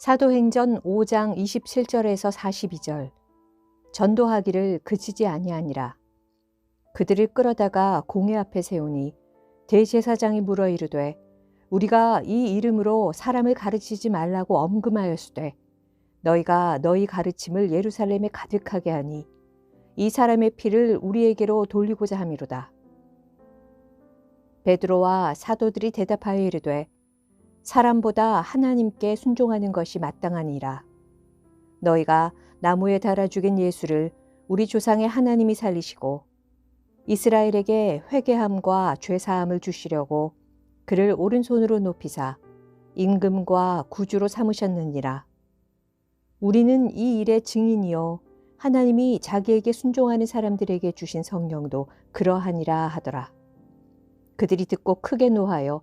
사도행전 5장 27절에서 42절 전도하기를 그치지 아니하니라 그들을 끌어다가 공회 앞에 세우니 대제사장이 물어 이르되 우리가 이 이름으로 사람을 가르치지 말라고 엄금하였으되 너희가 너희 가르침을 예루살렘에 가득하게 하니 이 사람의 피를 우리에게로 돌리고자 함이로다. 베드로와 사도들이 대답하여 이르되 사람보다 하나님께 순종하는 것이 마땅하니라. 너희가 나무에 달아 죽인 예수를 우리 조상의 하나님이 살리시고 이스라엘에게 회개함과 죄 사함을 주시려고 그를 오른손으로 높이사 임금과 구주로 삼으셨느니라. 우리는 이 일의 증인이요 하나님이 자기에게 순종하는 사람들에게 주신 성령도 그러하니라 하더라. 그들이 듣고 크게 노하여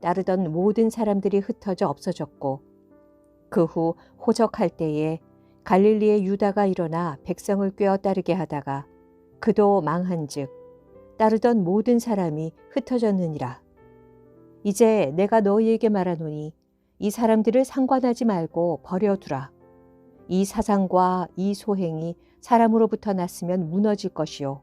따르던 모든 사람들이 흩어져 없어졌고 그 후 호적할 때에 갈릴리의 유다가 일어나 백성을 꿰어 따르게 하다가 그도 망한즉 따르던 모든 사람이 흩어졌느니라. 이제 내가 너희에게 말하노니 이 사람들을 상관하지 말고 버려두라. 이 사상과 이 소행이 사람으로부터 났으면 무너질 것이요.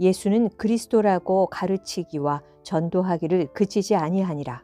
예수는 그리스도라고 가르치기와 전도하기를 그치지 아니하니라.